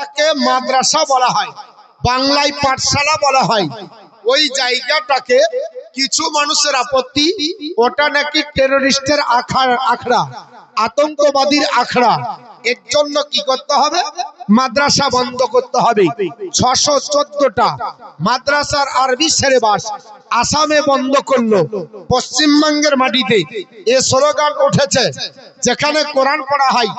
ওটাকে মাদ্রাসা বলা হয়, বাংলায় পাঠশালা বলা হয়। ওই জায়গাটাকে কিছু মানুষের আপত্তি, ওটা নাকি টেরোরিস্টের আখড়া আখড়া, আতঙ্কবাদীর আখড়া। এর জন্য কি করতে হবে? মাদ্রাসা বন্ধ করতে হবে। ছশো চোদ্দটা মাদ্রাসার আরবি সেরেবাস আসামে বন্ধ করল। পশ্চিমবঙ্গের মাটিতে এ স্লোগান উঠেছে, যেখানে কোরআন পড়া হয়,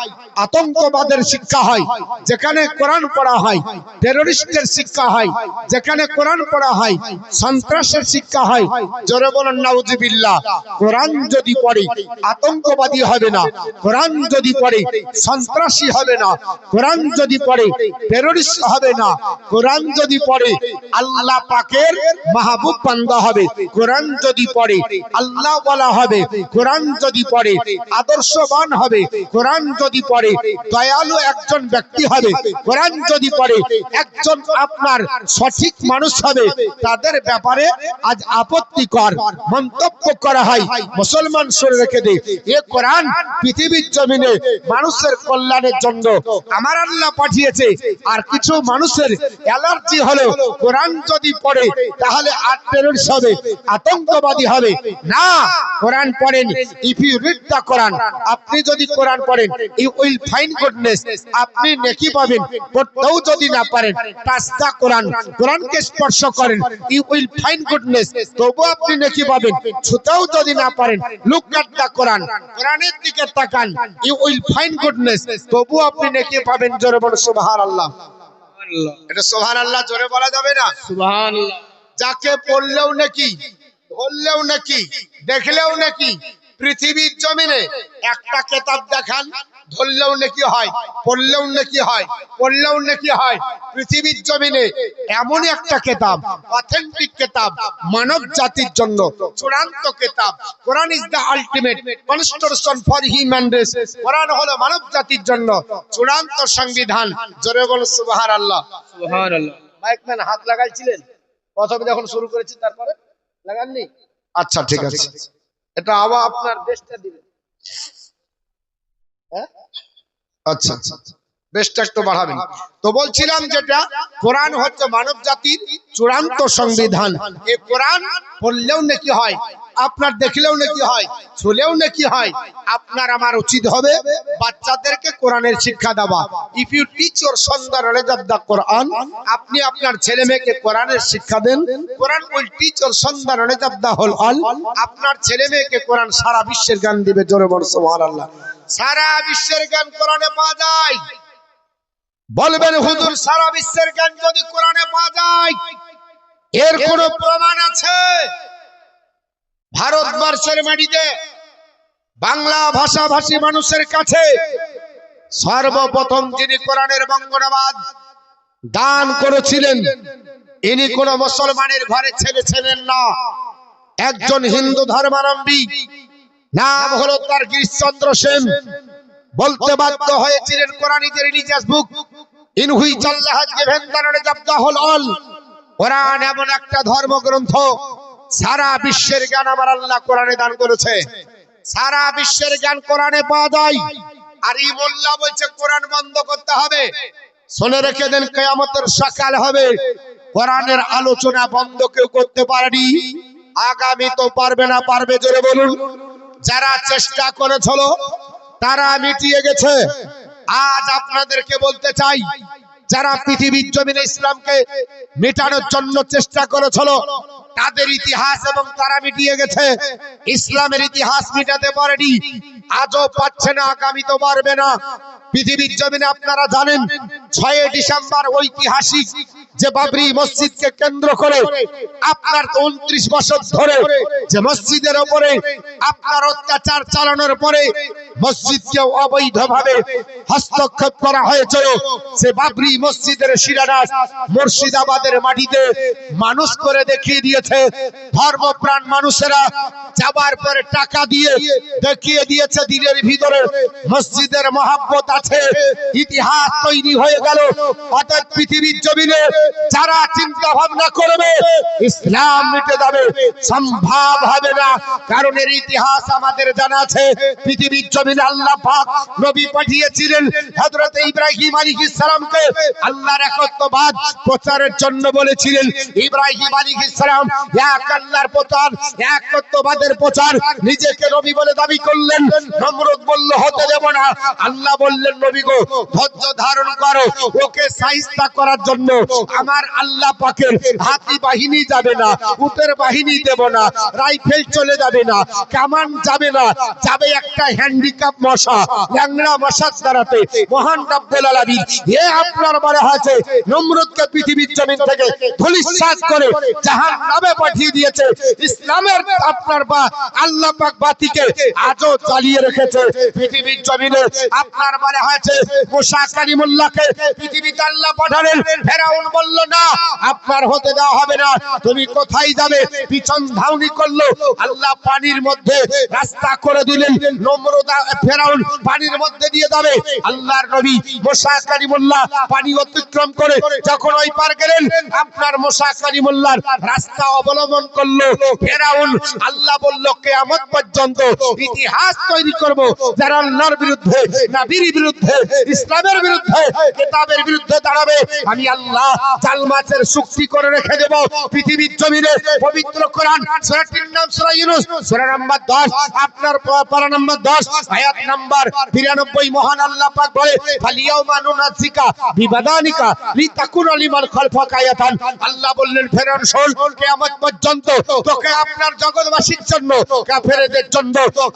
আতঙ্কবাদের শিক্ষা হয়, যেখানে কোরআন পড়া হয় টেররিস্টের শিক্ষা হয়, যেখানে কোরআন পড়া হয়, সন্ত্রাসের শিক্ষা হয়। জোরে বলেন, নাউজিবিল্লাহ, কোরআন যদি পড়ে, আতঙ্কবাদী হবে না। কোরআন যদি পড়ে, সন্ত্রাসী হবে না। কোরআন যদি পড়ে টেররিস্ট হবে না। কোরআন যদি পড়ে, আল্লাহ পাকের মাহবুব বান্দা হবে। কোরআন যদি পড়ে, আল্লাহ বলা হবে। কোরআন যদি পড়ে, আদর্শবান হবে। কোরআন যদি পড়ে, দয়ালু একজন ব্যক্তি হবে। কোরআন যদি পড়ে, একজন আপনার সঠিক মানুষ হবে। তাদের ব্যাপারে আজ আপত্তিকর মন্তব্য করা হয়। মুসলমান সরে রেখে দে। এ কোরআন পৃথিবীর জমিনে মানুষের কল্যাণের জন্য। আমার আল্লাহ পাঠিয়েছে আর কিছু মানুষের অ্যালার্জি হলো কোরআন যদি পড়ে, তাহলে আর টেররিস্ট হবে, আতঙ্কবাদী হবে। না, কোরআন পড়েন। If you read the Quran আপনি যদি কোরআন পড়েন ইউ উইল ফাইন্ড গুডনেস আপনি নেকি পাবেন, পড়তেও যদি না পারেন টাচ দা কোরআন, কোরআনকে স্পর্শ করেন ইউ উইল ফাইন্ড গুডনেস তবু আপনি নেকি পাবেন, ছুতেও যদি না পারেন লুক এট দা কোরআন কোরআনের দিকে তাকান ইউ উইল ফাইন্ড গুডনেস তবু আপনি নেকি পাবেন, জোরে বলে সুবহানাল্লাহ। এটা সোহান আল্লাহ জোরে বলা যাবে না? সুবহানাল্লাহ। যাকে পড়লেও নাকি ধরলেও নাকি দেখলেও নাকি পৃথিবীর জমিনে একটা কেতাব দেখান ধরলেও নাকি হয় পড়লেও নাকি হয় পড়লেও নাকি হয়। পৃথিবীর জমিনে এমন একটা কেতাব অথেন্টিক কেতাব মানব জাতির জন্য চূড়ান্ত কেতাব। Quran is the ultimate constitution for human race কোরআন হলো মানব জাতির জন্য চূড়ান্ত সংবিধান। জোরে বল সুবহানাল্লাহ। সুবহানাল্লাহ। মাইকম্যান হাত লাগাইছিলেন? প্রথমে যখন শুরু করেছি তারপরে লাগাননি? আচ্ছা ঠিক আছে। এটা আবার আপনার বেশটা দিবেন? আচ্ছা আচ্ছা। বেশটা একটু বাড়াবেন। তো বলছিলাম যেটা, কোরআন হচ্ছে মানব জাতির চূড়ান্ত সংবিধান। এই কোরআন পড়লেও নাকি হয়, আপনার দেখলেও নাকি হয় ছুলেও নাকি হয়, আপনার আমার উচিত হবে বাচ্চাদেরকে কোরআনের শিক্ষা দেওয়া। ইফ ইউ টিচ ইউর রেজাব দা কোরআন আপনি আপনার ছেলে মেয়েকে কোরআনের শিক্ষা দেন। কোরআন উইল টিচ ইউর আপনার ছেলে মেয়েকে কোরআন সারা বিশ্বের জ্ঞান দিবে, জোরে বল, সুবহানাল্লাহ। সারা বিশ্বের জ্ঞান কোরআনে পাওয়া যায়। বলবেন হুজুর সারা বিশ্বের জ্ঞান যদি কোরআনে পাওয়া যায় এর কোন প্রমাণ আছে? ভারতবর্ষের মাটিতে বাংলা ভাষাভাষী মানুষের কাছে সর্বপ্রথম যিনি কোরআনের বঙ্গনাবাদ দান করেছিলেন ইনি কোন মুসলমানের ঘরে ছেলে ছিলেন না। একজন হিন্দু ধর্মাবলম্বী নাম হলো তার গিরিশচন্দ্র সেন। বলতে বাধ্য হয়েছিলেন Quran is religious book in which Allah has given knowledge of all. কোরআন এমন একটা ধর্মগ্রন্থ, সারা বিশ্বের জ্ঞান আমার আল্লাহ কোরআনে দান করেছে। সারা বিশ্বের জ্ঞান কোরআনে পাওয়া যায়। আর ই মোল্লা বলছে, কোরআন বন্ধ করতে হবে। শুনে রেখে দেন, কেয়ামতের সকাল হবে। কোরআনের আলোচনা বন্ধ কেউ করতে পারেনি। আগামী তো পারবে না, পারবে জোরে বলুন। যারা চেষ্টা করেছিল, তারা মিটিয়ে গেছে। আজ আপনাদেরকে বলতে চাই, যারা পৃথিবীর জমিন ইসলামকে মেটানোর জন্য চেষ্টা করেছিল, তাদের ইতিহাস এবং তারা মিটিয়ে গেছে। ইসলামের ইতিহাস মিটাতে পারেনি। আজও পাচ্ছে না, আগামী তো পারবে না। পৃথিবীর জমিনে আপনারা জানেন, ছয় ডিসেম্বর ঐতিহাসিক যে বাবরি মসজিদকে কেন্দ্র করে আপনার উনত্রিশ বছর ধরে যে মসজিদের ওপরে আপনার অত্যাচার চালানোর পরে মসজিদকে অবৈধভাবে হস্তক্ষেপ করা হয়েছিল সে বাবরি মসজিদের শিলান্যাস মুর্শিদাবাদের মাটিতে মানুষ করে দেখিয়ে দিয়েছে। ধর্মপ্রাণ মানুষেরা যাবার পরে টাকা দিয়ে দেখিয়ে দিয়েছে। দিনের ভিতরে মসজিদের মহাব্বত আছে, ইতিহাস তৈরি হয়ে গেল অর্থাৎ পৃথিবীর জমিনে যারা চিন্তা ভাবনা করবে, ইসলাম মিটে যাবে, সম্ভব হবে না, কারণ এর ইতিহাস আমাদের জানা আছে, পৃথিবীর জমিনে আল্লাহ পাক নবী পাঠিয়েছিলেন হযরত ইব্রাহিম আলাইহিস সালামকে, আল্লাহর একত্ববাদ প্রচারের জন্য বলেছিলেন, ইব্রাহিম আলাইহিস সালাম এক আল্লাহর প্রচার, একত্ববাদের প্রচার, নিজেকে নবী বলে দাবি করলেন নমরুদ বলল, হতে দেব না। আল্লাহ বললেন, নবী গো, ধৈর্য ধারণ করো। ওকে সাইস্তা করার জন্য আমার আল্লাহ পাকের হাতি বাহিনী যাবে না, উটের বাহিনী দেব না, রাইফেল চলে যাবে না, কামান যাবে না, যাবে একটা হ্যান্ডিক্যাপ মশা, ল্যাংড়া মশার দ্বারাতে। মহান রব্বুল আলামিন এ আপনার বলা হয়েছে, নমরুদকে পৃথিবীর জমিন থেকে ধুলিস্যাৎ করে জাহান্নামে পাঠিয়ে দিয়েছে। ইসলামের আপনার বা আল্লাহ পাক বাতিকে আজও জ্বালিয়ে রেখেছে পৃথিবীর জমিনে। আপনার বলা হয়েছে পাঠালেন? ফেরাউন বলল, না, আপনার হতে দেওয়া হবে না। তুমি কোথায় যাবে? পিছন ধাউনি করল। আল্লাহ পানির মধ্যে রাস্তা করে দিলেন। নমরুদ ফেরাউন পানির মধ্যে দিয়ে যাবে। আল্লাহর নবী পানি অতিক্রম করে যখন ওই পার গেলেন, আপনার মুসা কালিমুল্লাহর রাস্তা অবলম্বন করল। ফেরাউন আল্লাহ বলল, কিয়ামত পর্যন্ত ইতিহাস তৈরি করব। যারা আল্লাহর বিরুদ্ধে, নবীর বিরুদ্ধে, ইসলামের বিরুদ্ধে, কিতাবের বিরুদ্ধে দাঁড়াবে, আমি আল্লাহ জাল মাছের চুক্তি করে রেখে দেব। পৃথিবীর জমিনে পবিত্র কোরআন, সূরাটির নাম সূরা ইউনূস, সূরা নাম্বার 10 আপনার পারা নাম্বার 10 আয়াত নাম্বার 92 মহান আল্লাহ পাক বলে, ফালিয়াউমা নুনাজিকা বিবাদানিকা লিতাকুনা লিমান খালফাকা আয়াতান আল্লাহ বললেন, ফেরাউন, শোন, কিয়ামত পর্যন্ত তোকে আপনার জগৎবাসীর জন্য, কাফেরদের জন্য,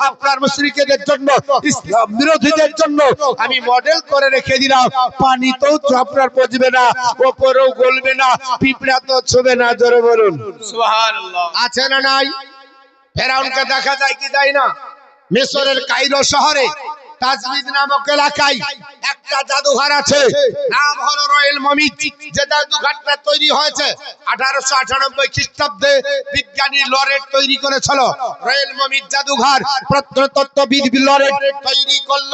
আপনার মুশরিকদের জন্য ইসলাম বিরোধীদের জন্য। আমি মডেল করে রেখে দিলাম। পানিতেও তো আপনার পচবে না ওপরেও গলবে না পিঁপড়া তো ছবে না জোরে বলুন। আছে না নাই? ফেরাউনকে দেখা যায় কি যায় না? মিশরের কাইরো শহরে তাজমিদ নামক এলাকায় একটা জাদুঘর আছে। নাম হলো রয়েল মমিত যে জাদুঘরটা তৈরি হয়েছে আঠারোশো আটানব্বই খ্রিস্টাব্দে বিজ্ঞানী লরেট তৈরি করেছিল। রয়েল মমিত জাদুঘর প্রত্নতত্ত্ববিদ লরেট তৈরি করল।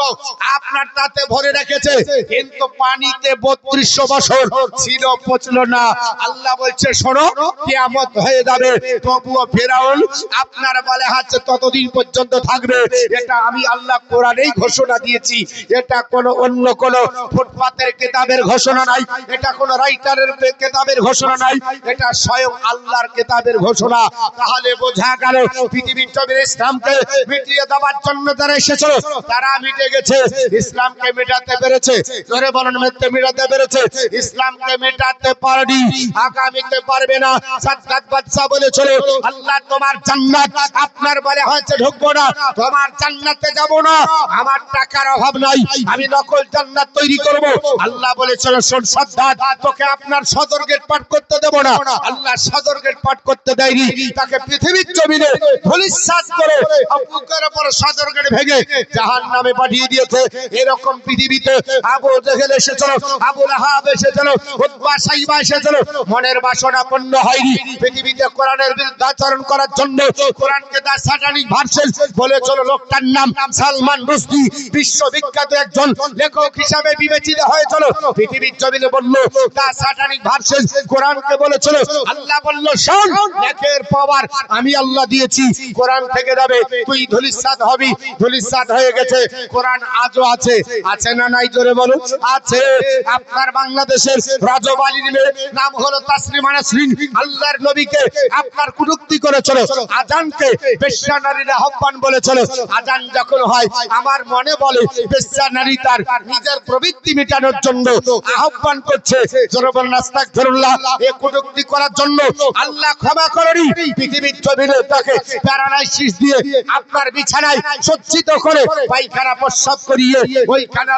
আপনার তাতে ভরে রেখেছে। কিন্তু পানিতে বত্রিশশো বছর ছিল পচল না। আল্লাহ বলছে শোনো কিয়ামত হয়ে যাবে। তবুও ফেরাউন আপনার বলে হাতে ততদিন পর্যন্ত থাকবে। এটা আমি আল্লাহ কোরআনেই ঘোষণা দিয়েছি। এটা কোন অন্য কোন ফুটপাতের কেতাবের ঘোষণা নাই, এটা কোন রাইটারের কেতাবের ঘোষণা নাই, এটা স্বয়ং আল্লাহর কেতাবের ঘোষণা। তাহলে বোঝা গেল পৃথিবীর জমির ইসলামকে মিটিয়ে দেওয়ার জন্য যারা এসেছিল তারা মিটে গেছে। ইসলামকে মেটাতে পেরেছে জোরে বলেন মেটে মেটাতে পেরেছে। ইসলামকে মেটাতে পারেনি, আগামীতে পারবে না। সাদ্দাত বাদশা বলেছিল, আল্লাহ তোমার জান্নাত, আপনার বলে হয়েছে ঢুকবো না, তোমার জান্নাতে যাব না। আমার টাকার অভাব নাই, আমি নকল জান্নাত তৈরি করব। আল্লাহ বলেছিল শোন সাদ্দাত তোকে আপনার সদর গেট পাঠ করতে দেব না। আল্লাহ সদর গেট পাঠ করতে দেয়নি। তাকে পৃথিবীর জমিনে ধুলিস্যাৎ করে বুকের উপর সদর গেট ভেঙে জাহান নামে পাঠিয়ে দিয়েছে। এরকম পৃথিবীতে আবু জেহেল এসেছিল আবু লাহাব এসেছিল উতবা সাইবা এসেছিল। মনের বাসনা পূর্ণ হয়নি। পৃথিবীতে কোরআনের বিরুদ্ধে আচরণ করার জন্য কোরআনকে তার সাটানিক ভার্সেন বলেছিল লোকটার নাম সালমান রুশদি। বিশ্ববিখ্যাত একজন লেখক হিসাবে বিবেচিত হয়েছিল পৃথিবীর জমিনে বলল তার সাটানিক ভার্সেন কোরআনকে বলেছিল। আল্লাহ বলল, শোন লেখের পাওয়ার আমি আল্লাহ দিয়েছি। কোরআন থেকে যাবে। তুই ধুলিস্বাদ হবি। ধুলিস্বাদ হয়ে গেছে। কোরআন আজও আছে। আছে না নাই জোরে বলুন আছে। আপনার বাংলাদেশের রাজবালির মেয়ে নাম হলো তাসলিমা নাসরিন। আল্লাহর নবীকে আপনার কুটুক্তি করেছিল। আজানকে বেশ্যা নারীর আহ্বান বলেছিল। আজান যখন হয়, আমার মনে বলে বেশ্যা নারী তার নিজের প্রবৃত্তি মেটানোর জন্য আহ্বান করছে জোরে বলুন আস্তাগফিরুল্লাহ এ করার জন্য আল্লাহ ক্ষমা পৃথিবীর জমিনে তাকে প্যারালাইসিস দিয়ে আপনার বিছানায় সজ্জিত করে করিয়ে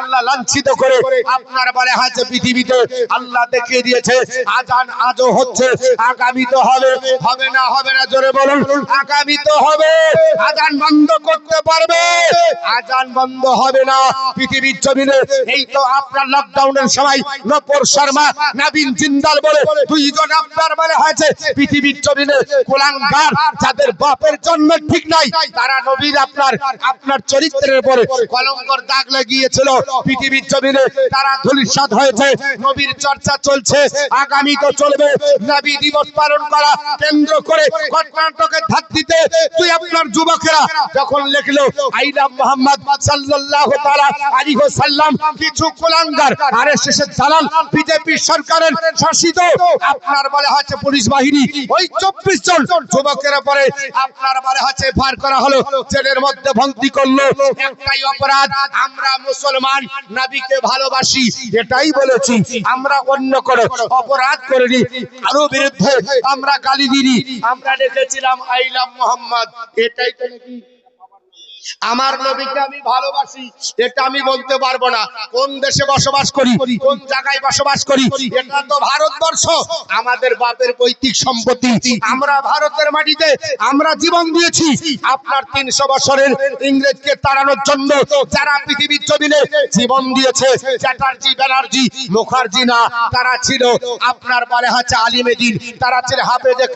আল্লাহ লাঞ্ছিত করে আপনার বলে পৃথিবীতে আল্লাহ দেখিয়ে দিয়েছে, আজান আজও হচ্ছে, আগামী তো হবে হবে না হবে না জোরে বলুন, আগামী তো হবে, আজান বন্ধ করতে পারবে, আজান বন্ধ হবে না, পৃথিবীর জমিনে এই তো আপনার লকডাউনের সময় নপর শর্মা, নবীন জিন্দাল বলে দুইজন আপনার বলে হয়েছে পৃথিবীর জমিনে কুলাঙ্গার যাদের বাপের জন্ম ঠিক নাই, তারা নবীর আপনার আপনার চরিত্রের উপরে কলঙ্কর দাগ লাগিয়েছিল। পৃথিবীর জমিনে তারা ধূলিসাৎ হয়েছে, নবীর চর্চা চলছে, আগামী তো চলবে। নবী দিবস পালন করা কেন্দ্র করে কর্ণাটকের ধাত্রিতে তুই আপনার যুবকেরা যখন লিখলো, আইলাম মোহাম্মদ সাল্লাল্লাহু তাআলা আলাইহি ওয়াসাল্লাম কিছু কুলাঙ্গার। আরএসএস দালাল বিজেপি সরকারের শাসিত। আপনার বলে হচ্ছে পুলিশ বাহিনী। ওই 24 জন যুবকের পরে আপনার বলে হচ্ছে ফার করা হলো। জেলের মধ্যে ভর্তি করল। একটাই অপরাধ, আমরা মুসলমান, নবীকে ভালোবাসি। এটাই বলেছি। আমরা অন্য কোনো অপরাধ করিনি। কারও বিরুদ্ধে আমরা গালি দিইনি। আমরা দেখেছিলাম আইলাম মোহাম্মদ। এটাই তো নাকি আমার নবীকে আমি ভালোবাসি এটা আমি বলতে পারব না। কোন দেশে বসবাস করি কোন জায়গায় বসবাস করি এটা তো ভারতবর্ষ। আমাদের বাপের পৈতৃক সম্পত্তি। আমরা ভারতের মাটিতে আমরা জীবন দিয়েছি। আপনার তিনশো বছরের ইংরেজকে তাড়ানোর জন্য যারা পৃথিবীর জমিনে জীবন দিয়েছে চ্যাটার্জি ব্যানার্জি মুখার্জি না তারা ছিল আপনার বলে হচ্ছে আলিমেদিন তারা ছিল হাফেজে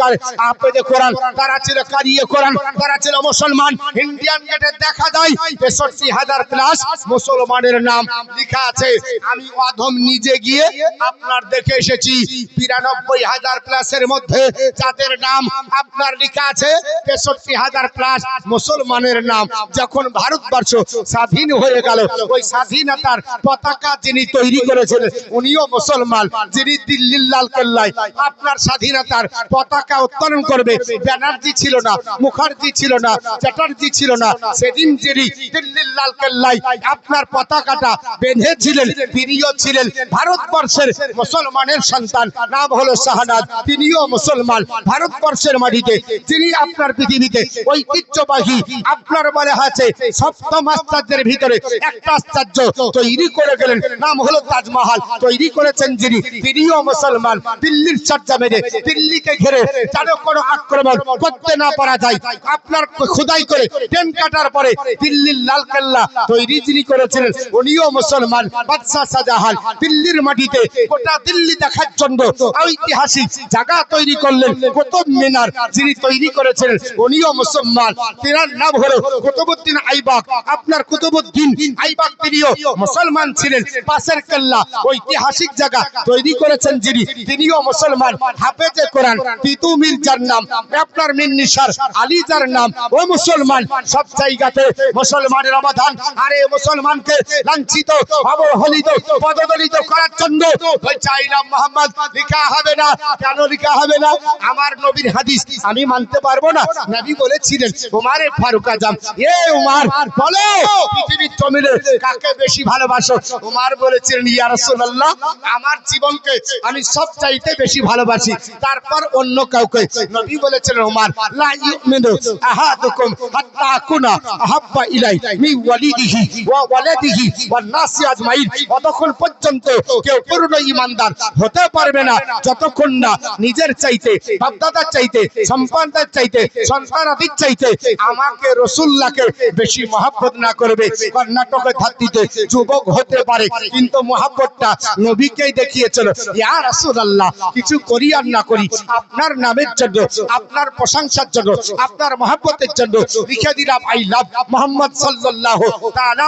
হাফেজে কোরআন তারা ছিল কারিয়ে কোরআন তারা ছিল মুসলমান ইন্ডিয়ান গেটে দেখা যায় তেষট্টি হাজার প্লাস মুসলমানের নাম লেখা আছে। আমি অধম নিজে গিয়ে আপনার দেখে এসেছি। বিরানব্বই হাজার প্লাসের মধ্যে যাদের নাম আপনার লেখা আছে, তেষট্টি হাজার প্লাস মুসলমানের নাম। যখন ভারতবর্ষ স্বাধীন হয়ে গেল, ওই স্বাধীনতার পতাকা যিনি তৈরি করেছিলেন, উনিও মুসলমান, যিনি দিল্লির লাল কেল্লায়। আপনার স্বাধীনতার পতাকা উত্তোলন করবে। ব্যানার্জি ছিল না, মুখার্জি ছিল না, চ্যাটার্জি ছিল না। সেদিন যিনি দিল্লির লাল আপনার পতাকাটা বেঁধেছিলেন ছিলেন, ভারতবর্ষের মুসলমানের সন্তান। নাম হলো তিনিও মুসলমান। ভারতবর্ষের মাটিতে যিনি আপনার পৃথিবীতে ঐতিহ্যবাহী, আপনার আছে, সপ্তম আশ্চর্যের ভিতরে একটা আশ্চর্য তৈরি করে গেলেন। নাম হলো তাজমহল। তৈরি করেছেন যিনি, তিনিও মুসলমান। দিল্লির চর্চা মেরে দিল্লিকে ঘিরে যেন কোনো আক্রমণ করতে না পারা যায়। আপনার করে ট্রেন কাটার পরে দিল্লির লাল কেল্লা তৈরি যিনি করেছিলেন, উনিও মুসলমান, বাদশাহ শাহজাহান। দিল্লির মাটিতে গোটা দিল্লি দেখার জন্য ঐতিহাসিক জায়গা তৈরি করলেন কুতুব মিনার যিনি তৈরি করেছিলেন, উনিও মুসলমান। তিনার নাম হলো কুতুবুদ্দিন আইবাক। আপনার কুতুবুদ্দিন আইবাক তিনিও মুসলমান ছিলেন। পাশের কেল্লা ঐতিহাসিক জায়গা তৈরি করেছেন যিনি, তিনিও মুসলমান। হাফেজে কোরআন তিতু মির্জার নাম, আপনার মিন্নিসার আলী যার নাম, ও মুসলমান। সব জায়গাতে মুসলমানের অবদান। আরে মুসলমানকে লাঞ্ছিত, অবহেলিত, পদদলিত করার জন্য মোহাম্মদ, লেখা হবে না। কেন লেখা হবে না? আমার নবীর হাদিস আমি মানতে পারব না। নবী বলেছিলেন, উমারে ফারুক আজম। এ উমার, বলো, পৃথিবীর কাকে বেশি ভালোবাসো? উমার বলেছিলেন, ইয়া রাসূলুল্লাহ, আমার জীবনকে আমি সব চাইতে বেশি ভালোবাসি। তারপর অন্য কাউকে নবী বলেছিলেন, উমার, লা ইউমিনু আহাদুকুম হাত্তা আকুনা। ইলাই মি ওয়ালিদিহি ওয়া ওয়ালাদিহি নাসি আজমাইন। পর্যন্ত কেউ পূর্ণ হতে পারবে না। যতক্ষণ না নিজের চাইতে চাইতে চাইতে, সন্তানাদির চাইতে আমাকে রসুল্লাহকে বেশি না করবে। কর্ণাটকের ধাত্রীতে যুবক হতে পারে, কিন্তু মহাব্বতটা নবীকেই দেখিয়েছিল। ইয়া রাসূলুল্লাহ, কিছু করি আর না করি, আপনার নামের জন্য, আপনার প্রশংসার জন্য, আপনার মহাব্বতের জন্য লিখে দিলাম, আই মোহাম্মদ সাল্লাল্লাহু তাআলা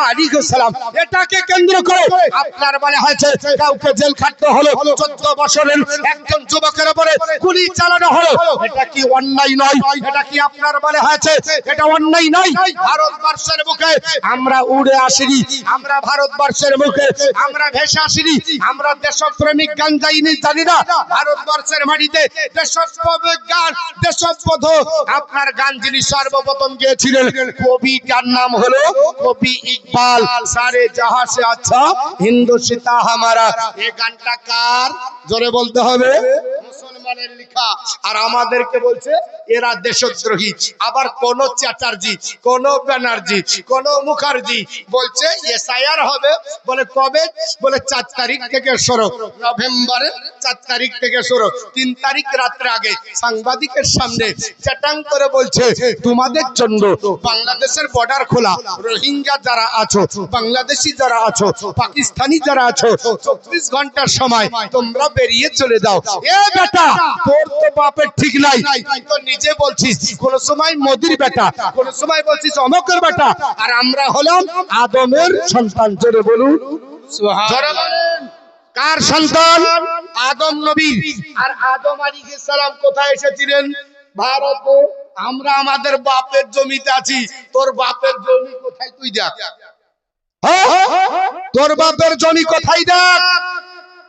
এটাকে কেন্দ্র করে আপনার বলে হয়েছে, কাউকে জেল খাটতে হলো 14 বছরের একজন যুবকের উপরে গুলি চালানো হলো। এটা কি অন্যায় নয়? এটা কি আপনার বলে হয়েছে? এটা অন্যায় নয়? ভারতবর্ষের মুখে আমরা উড়ে আসিনি, আমরা ভারতবর্ষের মুখে আমরা ভেসে আসিনি, আমরা দেশপ্রেমিক গান যাইনি জানি না, ভারতবর্ষের মাটিতে দেশপ্রেমিক গান দেশবোধ আপনার গান যিনি সর্বপ্রথম গিয়েছিলেন কবিটার নাম হলো কবি ইকবাল। সারে জাহা সে আচ্ছা। হিন্দু সীতা হামারা। এ গানটা কার? জোরে বলতে হবে। মুসলমানের লেখা। আর আমাদেরকে বলছে, এরা দেশদ্রোহী। আবার কোন চ্যাটার্জি, কোন ব্যানার্জি, কোন মুখার্জি বলছে, এসআইআর হবে বলে কবে? বলে চার তারিখ থেকে শুরু। নভেম্বরের চার তারিখ থেকে শুরু। তিন তারিখ রাত্রে আগে সাংবাদিকের সামনে চ্যাটাং করে বলছে, তোমাদের জন্য বাংলাদেশের বর্ডার খোলা। রোহিঙ্গা যারা আছো, বাংলাদেশি যারা আছো, পাকিস্তানি যারা আছো, চব্বিশ ঘণ্টার সময় তোমরা বেরিয়ে চলে যাও। এ বেটা তোর তো বাপের ঠিক নাই। তো নিজে বলছিস কোন সময় মোদির বেটা কোন সময় বলছিস অমকের বেটা আর আমরা হলাম আদমের সন্তান জোরে বলুন। কার সন্তান? আদম নবী আর আদম আলাইহিস সালাম কোথায় এসেছিলেন? ভারতে। আমরা আমাদের বাপের জমিতে আছি। তোর বাপের জমি কোথায় তুই দেখ। হ্যাঁ? তোর বাপের জমি কোথায় দেখ?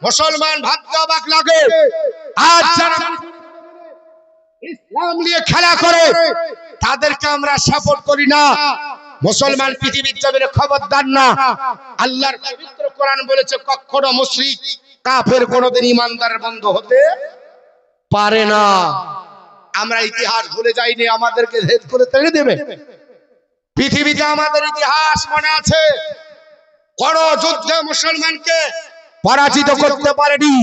মুসলমান অবাক লাগে। আজ যারা ইসলাম নিয়ে খেলা করে তাদেরকে আমরা সাপোর্ট করি না। মুসলমান পৃথিবীর জমিনে খবরদার না। আল্লাহর পবিত্র কোরআন বলেছে কখনো মুশরিক কাফের কোনোদিন ইমানদারের বন্ধ হতে পারে না। আমরা ইতিহাস ভুলে যাইনি আমাদেরকে করে তেড়ে দেবে। পৃথিবীতে আমাদের ইতিহাস মনে আছে কোন যুদ্ধে মুসলমানকে পরাজিত করতে পারেনি।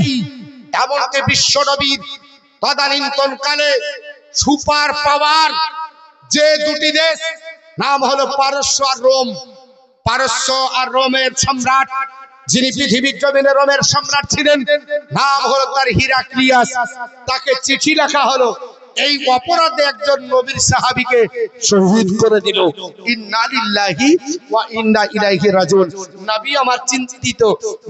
এমনকি বিশ্ব নবীর তদানীন্তন কালে সুপার পাওয়ার যে দুটি দেশ, নাম হলো পারস্য আর রোম। পারস্য আর রোমের সম্রাট, যিনি পৃথিবীর জমিনে রোমের সম্রাট ছিলেন, নাম হলো তার হিরাক্লিয়াস। তাকে চিঠি লেখা হলো এই অপরাধে একজন নবীর সাহাবিকে শহীদ করে দিল। ইন্নালিল্লাহি ওয়া ইন্না ইলাইহি রাজিউন। নবী আমার চিন্তিত।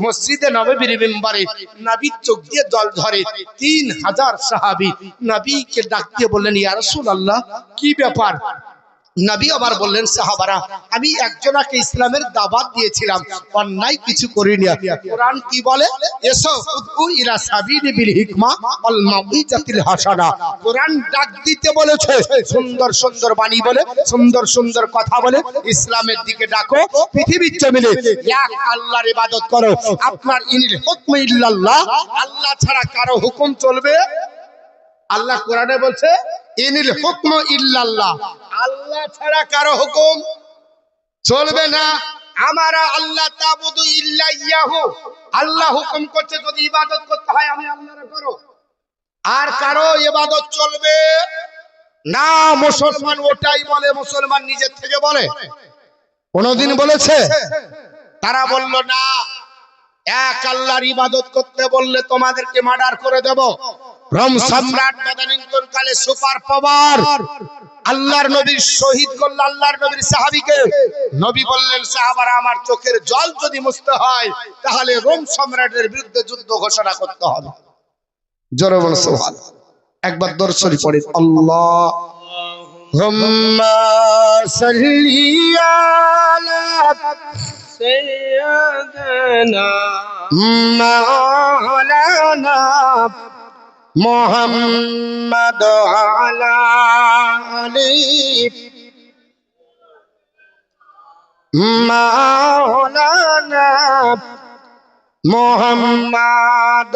মসজিদে নববীর মিম্বারে নবীর চোখ দিয়ে জল ধরে। তিন হাজার সাহাবী নবীকে ডাক দিয়ে বললেন, ইয়া রাসূলুল্লাহ, কি ব্যাপার? নবী আবার বললেন, সাহাবারা, আমি একজনাকে ইসলামের দাবাত দিয়েছিলাম, অন্যায় কিছু করিনি। কোরআন কি বলে? এসো উদউ ইলা সাবিলি বিল হিকমা ওয়াল মাউইজাতিল হাসানা। কোরআন ডাক দিতে বলেছে, সুন্দর সুন্দর বাণী বলে, সুন্দর সুন্দর কথা বলে, ইসলামের দিকে ডাকো, পৃথিবীর জমিনে এক আল্লাহর ইবাদত করো। আপনার ইনিল হুকম ইল্লাল্লাহ, আল্লাহ ছাড়া কারও হুকুম চলবে? আল্লাহ কোরআনে বলছে, ইনিল হুকম ইল্লাল্লাহ। আল্লাহ ছাড়া কারও হুকুম চলবে না। আমারা আল্লাহ তাবুদু ইল্লা ইয়াহু আল্লাহ হুকুম করছে, যদি ইবাদত করতে হয়, আমি আল্লাহর করো আর কারও ইবাদত চলবে না, মুসলমান ওটাই বলে, মুসলমান নিজের থেকে বলে। কোনদিন বলেছে? তারা বলল, না, এক আল্লাহর ইবাদত করতে বললে তোমাদেরকে মার্ডার করে দেব। রম সম্রাট তদানীন্তন কালে সুপার পাওয়ার। আল্লাহর নবীর শহীদ করল আল্লাহর নবীর সাহাবিকে। নবী বললেন সাহাবারা আমার চোখের জল যদি মুছতে হয় তাহলে রোম সম্রাটের বিরুদ্ধে যুদ্ধ ঘোষণা করতে হবে। জোরে বল সুবহান। একবার দর্শনী পড়ে আল্লাহ। হুম্মা সাল্লিয়া সাইয়্যিদানা মাওলানা মোহাম্মদ আলিফ মাওলানা মোহাম্মদ